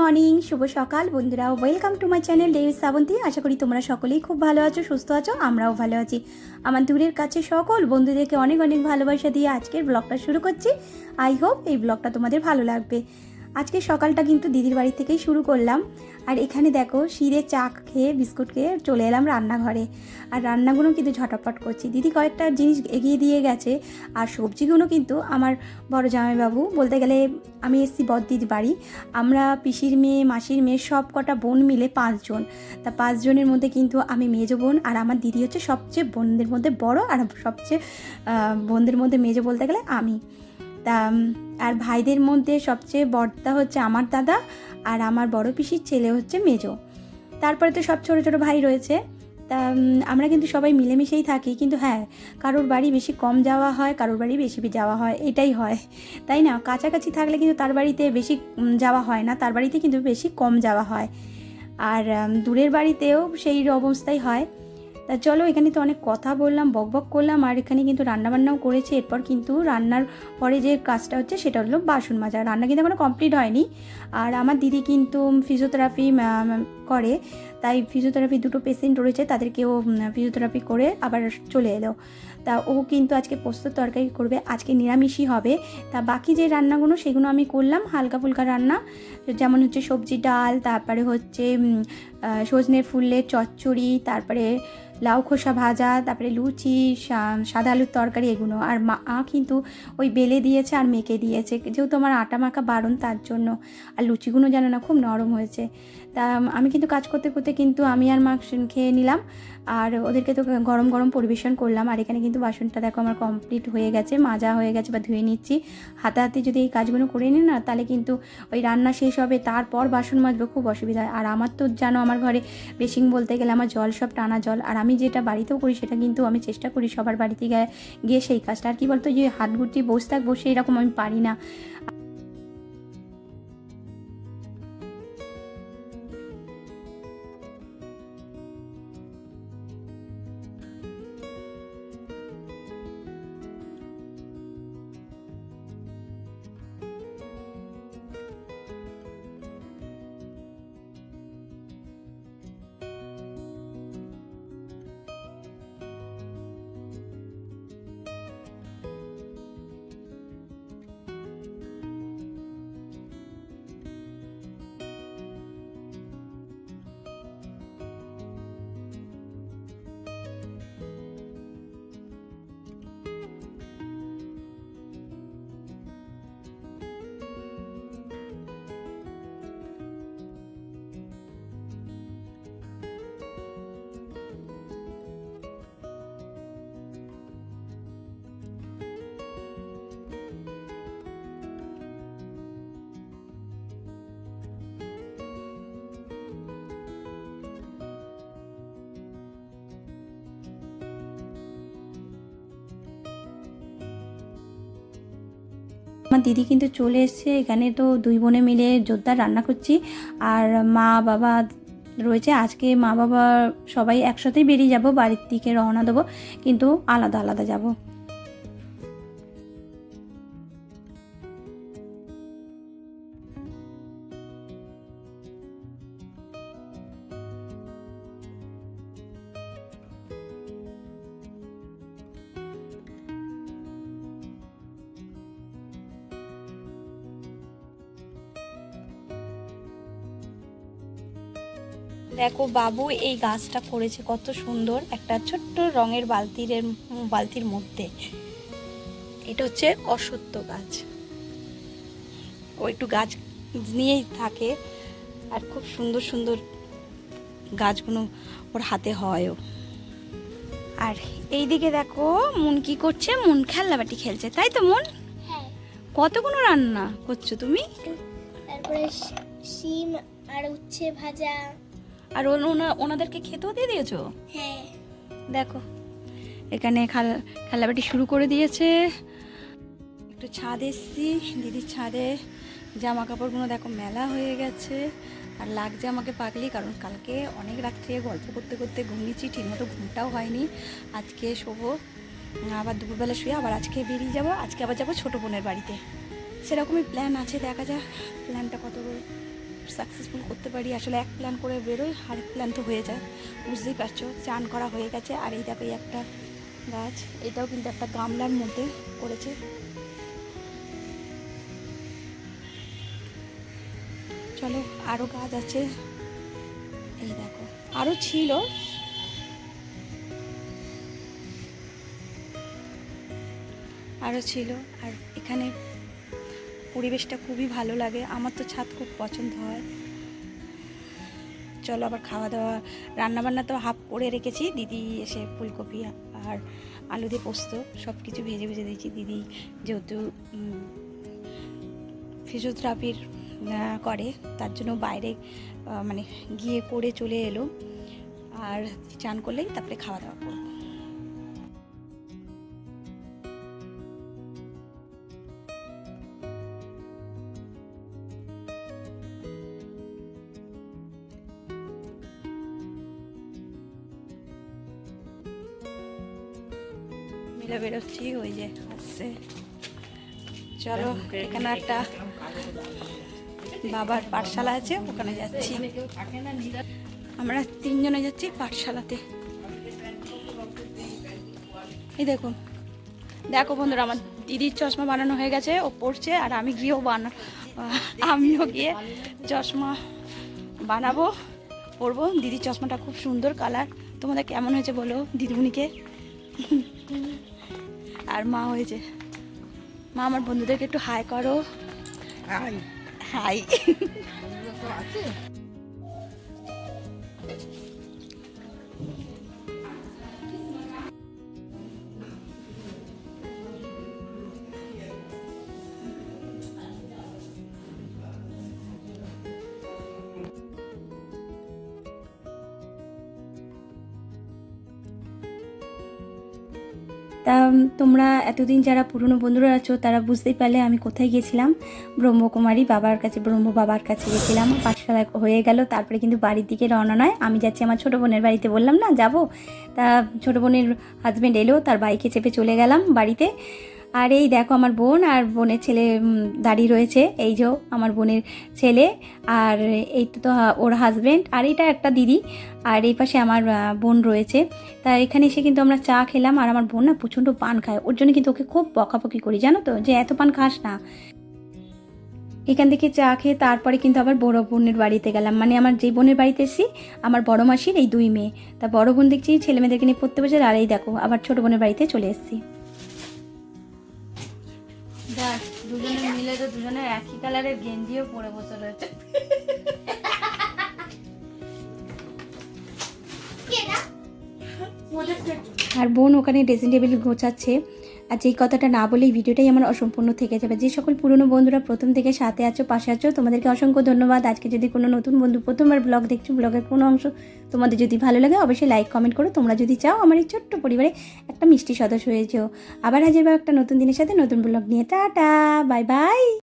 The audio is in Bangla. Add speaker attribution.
Speaker 1: মর্নিং, শুভ সকাল। বন্ধুরা welcome to my channel Davis Shrabanti আশা করি তোমরা সকলেই খুব ভালো আছো, সুস্থ আছো, আমরাও ভালো আছি। আমার দূরের কাছে সকল বন্ধুদেরকে অনেক অনেক ভালোবাসা দিয়ে আজকের ব্লগটা শুরু করছি। আই হোপ এই ব্লগটা তোমাদের ভালো লাগবে। আজকে সকালটা কিন্তু দিদির বাড়ি থেকেই শুরু করলাম। আর এখানে দেখো শিরে চা খেয়ে বিস্কুট খেয়ে চলে এলাম রান্নাঘরে। আর রান্নাগুলো কিন্তু ঝটাপট করছি। দিদি কয়েকটা জিনিস এগিয়ে দিয়ে গেছে। আর সবজিগুলো কিন্তু আমার বড় জামাইবাবু বলতে গেলে আমি এসেছি বদ্দির বাড়ি। আমরা পিসির মেয়ে, মাসির মেয়ে সব কটা বোন মিলে পাঁচজন। তা পাঁচজনের মধ্যে কিন্তু আমি মেজো বোন আর আমার দিদি হচ্ছে সবচেয়ে বোনদের মধ্যে বড় আর সবচেয়ে বোনদের মধ্যে মেজো বলতে গেলে আমি। তা আর ভাইদের মধ্যে সবচেয়ে বড়টা হচ্ছে আমার দাদা আর আমার বড় পিসির ছেলে হচ্ছে মেজো। তারপরে তো সব ছোট ছোট ভাই রয়েছে। তা আমরা কিন্তু সবাই মিলেমিশেই থাকি, কিন্তু হ্যাঁ কারোর বাড়ি বেশি কম যাওয়া হয়, কারোর বাড়ি বেশি যাওয়া হয়, এটাই হয়। তাই না? কাছাকাছি থাকলে কিন্তু তার বাড়িতে বেশি যাওয়া হয় না, তার বাড়িতে কিন্তু বেশি কম যাওয়া হয়। আর দূরের বাড়িতেও সেই অবস্থাই হয়। তা চলো, এখানে তো অনেক কথা বললাম, বক বক করলাম, আর এখানে কিন্তু রান্নাবান্নাও করেছি। এরপর কিন্তু রান্নার পরে যে কাজটা হচ্ছে, সেটা হলো বাসন মাজা। রান্না কিন্তু এখনও কমপ্লিট হয়নি। আর আমার দিদি কিন্তু ফিজিওথেরাপি করে। তাই ফিজিওথেরাপি দুটো পেশেন্ট রয়েছে, তাদেরকেও ফিজিওথেরাপি করে আবার চলে এলো। তা ও কিন্তু আজকে পোস্তর তরকারি করবে, আজকে নিরামিষই হবে। তা বাকি যে রান্নাগুলো, সেগুলো আমি করলাম, হালকা ফুলকা রান্না। যেমন হচ্ছে সবজি ডাল, তারপরে হচ্ছে সজনে ফুলের চচ্চড়ি, তারপরে লাউ খোসা ভাজা, তারপরে লুচি সাদা আলুর তরকারি এগুলো। আর মা কিন্তু ওই বেলে দিয়েছে আর মেখে দিয়েছে। যেহেতু আমার আটা মাখা বারণ, তার জন্য। আর লুচিগুলো যেন না, খুব নরম হয়েছে। তা, আমি কিন্তু কাজ করতে করতে কিন্তু আমি আর মা খেয়ে নিলাম। আর ওদেরকে তো গরম গরম পরিবেশন করলাম। আর এখানে কিন্তু বাসনটা দেখো আমার কমপ্লিট হয়ে গেছে, মাজা হয়ে গেছে বা ধুয়ে নিচ্ছি। হাতাহাতি যদি এই কাজগুলো করে নিই না, তাহলে কিন্তু ওই রান্না শেষ হবে, তারপর বাসন মাজবো খুব অসুবিধা। হয় আর আমার তো জানো, আমার ঘরে বেশিং বলতে গেলে আমার জল সব টানা জল। আর আমি যেটা বাড়িতেও করি, সেটা কিন্তু আমি চেষ্টা করি সবার বাড়িতে গিয়ে সেই কাজটা। আর কি বলতো, যে হাত গুটিয়ে বসে থাকব সেই রকম আমি পারি না। আমার দিদি কিন্তু চলে এসছে। এখানে তো দুই বোনে মিলে জোরদার রান্না করছি। আর মা বাবা রয়েছে। আজকে মা বাবা সবাই একসাথেই বেরিয়ে যাব। বাড়ির দিকে রওনা দেবো। কিন্তু আলাদা আলাদা যাব। দেখো বাবু এই গাছটা করেছে কত সুন্দর একটা ছোট্ট রঙের বালতির বালতির মধ্যে। এটা হচ্ছে অসত্য গাছ। ও একটু গাছ নিয়েই থাকে আর খুব সুন্দর সুন্দর গাছগুলো ওর হাতে হয়ও। আর এই দিকে দেখো মন কি করছে? মন খেলনাবাটি খেলছে। তাই তো মন?
Speaker 2: হ্যাঁ।
Speaker 1: কতগুলো রান্না করছ তুমি?
Speaker 2: তারপরে শিম আর উচ্ছে ভাজা।
Speaker 1: আর ওন- ওনা- ওনাদেরকে খেতেও দিয়ে দিয়েছ?
Speaker 2: হ্যাঁ।
Speaker 1: দেখো এখানে খাল খেলাবাটি শুরু করে দিয়েছে। একটু ছাদ এসছি দিদির ছাদে জামা কাপড়গুলো দেখো মেলা হয়ে গেছে। আর লাগছে আমাকে পাগলি কারণ কালকে অনেক রাত্রে গল্প করতে করতে ঘুমিয়েছি ঠিকমতো ঘুমটাও হয়নি। আজকে শোবো আবার দুপুরবেলা শুয়ে আবার আজকে বেরিয়ে যাব আজকে আবার যাব ছোটো বোনের বাড়িতে। সেরকমই প্ল্যান আছে দেখা যাক প্ল্যানটা কত সাকসেসফুল করতে পারি, আসলে এক প্ল্যান করে বেরোই, আরেক প্ল্যান তো হয়ে যায়। বুঝতেই পারছ, চান করা হয়ে গেছে। আর এই দেখো একটা গাছ, এটাও কিন্তু একটা গামলার মধ্যে করেছে চলো আরও গাছ আছে। এই দেখো আরও ছিল। আরও ছিল। আর এখানে পরিবেশটা খুবই ভালো লাগে। আমার তো ছাদ খুব পছন্দ হয়। চলো আবার খাওয়া দাওয়া। রান্না বান্না তো হাফ করে রেখেছি। দিদি এসে ফুলকপি আর আলু দিয়ে পোস্ত সব কিছু ভেজে ভেজে দিয়েছি। দিদি যেহেতু ফিজিওথেরাপির করে, তার জন্য বাইরে মানে গিয়ে করে চলে এলো। আর চান করলেই তারপরে খাওয়া দাওয়া করব। মিলে বেরোচ্ছি ওই যে আসছে চলো এখানে একটা বাবার পাঠশালা আছে ওখানে যাচ্ছি। আমরা তিনজনে যাচ্ছি পাঠশালাতে। এই দেখুন দেখো বন্ধুরা আমার দিদির চশমা বানানো হয়ে গেছে ও পড়ছে আর আমি গিয়েও বানা আমিও গিয়ে চশমা বানাবো পরবো। দিদির চশমাটা খুব সুন্দর কালার তোমাদের কেমন হয়েছে বলো দিদিমণিকে? আর মা হয়েছে মা আমার বন্ধুদেরকে একটু হাই করো।
Speaker 3: হাই
Speaker 1: হাই
Speaker 3: আছে?
Speaker 1: তা তোমরা এতদিন যারা পুরনো বন্ধুরা আছো, তারা বুঝতেই পারলে আমি কোথায় গেছিলাম ব্রহ্মকুমারী বাবার কাছে, ব্রহ্ম বাবার কাছে গেছিলাম পাঠশালা হয়ে গেল, তারপরে কিন্তু বাড়ির দিকে রওনা নয়। আমি যাচ্ছি আমার ছোটো বোনের বাড়িতে, বললাম, না, যাব। তা, ছোটো বোনের হাজব্যান্ড এলো, তার বাইকে চেপে চলে গেলাম বাড়িতে। আর এই দেখো আমার বোন আর বোনের ছেলে দাঁড়িয়ে রয়েছে। এই যে আমার বোনের ছেলে আর এই তো তো ওর হাজব্যান্ড আর এটা একটা দিদি আর এই পাশে আমার বোন রয়েছে। তা এখানে এসে কিন্তু আমরা চা খেলাম আর আমার বোন না প্রচণ্ড পান খায়। ওর জন্য কিন্তু ওকে খুব বকাবকি করি, জানো তো, যে এত পান খাস না। এখান থেকে চা খেয়ে তারপরে কিন্তু আবার বড় বোনের বাড়িতে গেলাম। মানে আমার যে বোনের বাড়িতে এসেছি, আমার বড় মাসির এই দুই মেয়ে। তা বড় বোন দেখছি ছেলে মেয়েদেরকে নিয়ে পড়তে বসে আর এই দেখো, আবার ছোট বোনের বাড়িতে চলে এসেছি। দেখ দুজনে মিলে তো দুজনে একই কালারের গেঞ্জিও পরে বসে রয়েছে। আর বোন ওখানে ড্রেসিং টেবিল গোছাচ্ছে। আর যেই কথাটা না বলে এই ভিডিওটাই আমার অসম্পূর্ণ থেকে যাবে। যে সকল পুরনো বন্ধুরা প্রথম থেকে সাথে আছো, পাশে আছো, তোমাদেরকে অসংখ্য ধন্যবাদ। আজকে যদি কোনো নতুন বন্ধু প্রথমবার ব্লগ দেখছ, ব্লগের কোনো অংশ তোমাদের যদি ভালো লাগে, অবশ্যই লাইক, কমেন্ট করো। তোমরা যদি চাও, আমার এই ছোট্ট পরিবারে একটা মিষ্টি সদস্য হয়েছেও আবার হাজার একটা নতুন দিনের সাথে নতুন ব্লগ নিয়ে। Tata, bye bye.